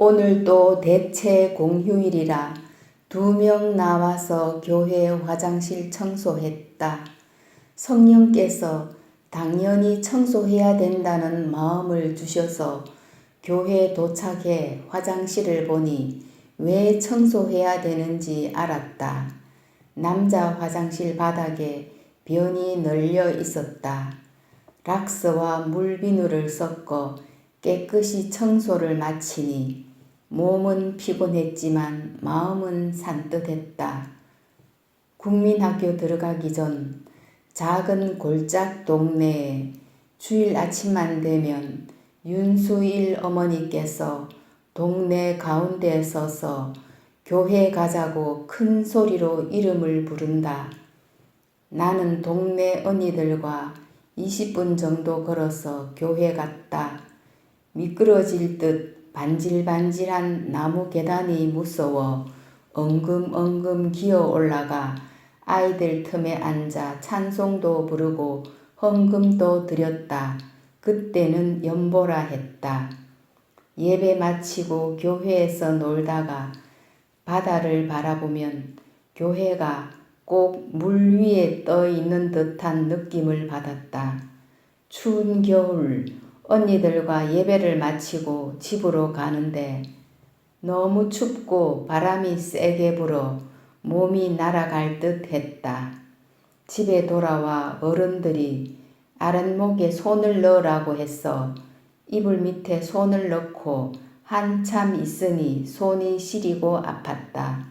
오늘 또 대체 공휴일이라 두 명 나와서 교회 화장실 청소했다. 성령께서 당연히 청소해야 된다는 마음을 주셔서 교회 도착해 화장실을 보니 왜 청소해야 되는지 알았다. 남자 화장실 바닥에 변이 널려 있었다. 락스와 물비누를 섞어 깨끗이 청소를 마치니 몸은 피곤했지만 마음은 산뜻했다. 국민학교 들어가기 전 작은 골짝 동네에 주일 아침만 되면 윤수일 어머니께서 동네 가운데에 서서 교회 가자고 큰 소리로 이름을 부른다. 나는 동네 언니들과 20분 정도 걸어서 교회 갔다. 미끄러질 듯 반질반질한 나무 계단이 무서워 엉금엉금 기어 올라가 아이들 틈에 앉아 찬송도 부르고 헌금도 드렸다. 그때는 연보라 했다. 예배 마치고 교회에서 놀다가 바다를 바라보면 교회가 꼭 물 위에 떠 있는 듯한 느낌을 받았다. 추운 겨울 언니들과 예배를 마치고 집으로 가는데 너무 춥고 바람이 세게 불어 몸이 날아갈 듯 했다. 집에 돌아와 어른들이 아랫목에 손을 넣으라고 해서 이불 밑에 손을 넣고 한참 있으니 손이 시리고 아팠다.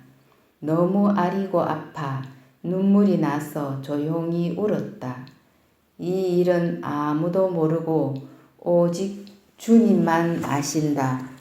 너무 아리고 아파 눈물이 나서 조용히 울었다. 이 일은 아무도 모르고 오직 주님만 아신다.